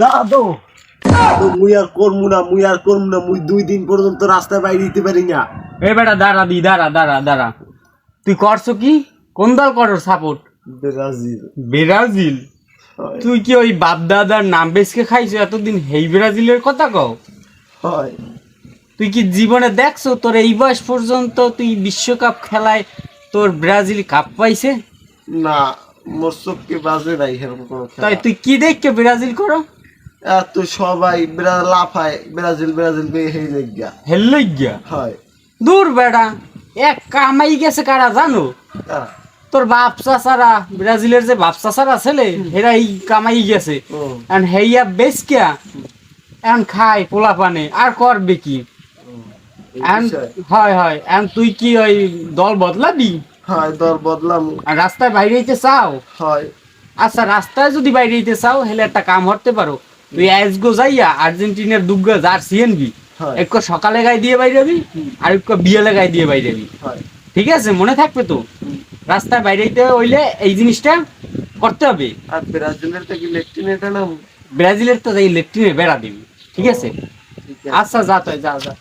দাদু। মুই আর করমু না মুই আর করমু না মুই দুই দিন পর্যন্ত রাস্তায় বাইরে দিতে পারি না। এ বেটা দাঁড়া দি দাঁড়া দাঁড়া দাঁড়া। তুই করছ কি? কোন দল করো সাপোর্ট ব্রাজিল। ব্রাজিল? তুই কি ওই বাপ দাদার নাম বেসকে খাইছো? এতদিন হেই ব্রাজিলের কথা কও। হয়। তুই কি জীবনে দেখছ তোর এই বয়স পর্যন্ত তুই বিশ্বকাপ খেলায় তোর ব্রাজিল কাপ পাইছে? না। মোর চোখকে বাজে নাই এরকম কোনো তাই তুই কি দেখকে ব্রাজিল করো? এত সবাই ব্রা- লাফায় ব্রাজিল ব্রাজিল বে হেই লেগা হেলই গিয়া হয়। দূর বেড়া এক কামাই গেছে কারা জানো? তোর বাপ চাচারা ব্রাজিলের যে বাপ চাচারা ছেলে হেরা এই কামাই গেছে। ও, এখন হেইয়া বেচকিয়া এখন খায় পোলা পানে আর করবে কি? হয় হয়। এখন তুই কি ওই দল বদলাবি? হয় দল বদলাম। রাস্তায় বাইরে হইতে চাও? হয়। আচ্ছা রাস্তায় যদি বাইরে হইতে চাও হেলে একটা কাম করতে পারো। তুই আজগো যাইয়া আর্জেন্টিনার দুগ্গা জার্সি আনবি হয়। এক সকালে গায়ে দিয়ে বাইরাবি আর এক বিয়েলে গায়ে দিয়ে বাইরাবি। হয়। ঠিক আছে মনে থাকবে তো? রাস্তায় বাইরে হইতে হইলে এই জিনিসটা করতে হবে। আর ব্রাজিলের থেকে লেফটিনেন্ট নাম? ব্রাজিলের তো এই লেট্রিনে বেড়া দিবি। ঠিক আছে? ঠিক আছে। আচ্ছা যা তুই যা যা।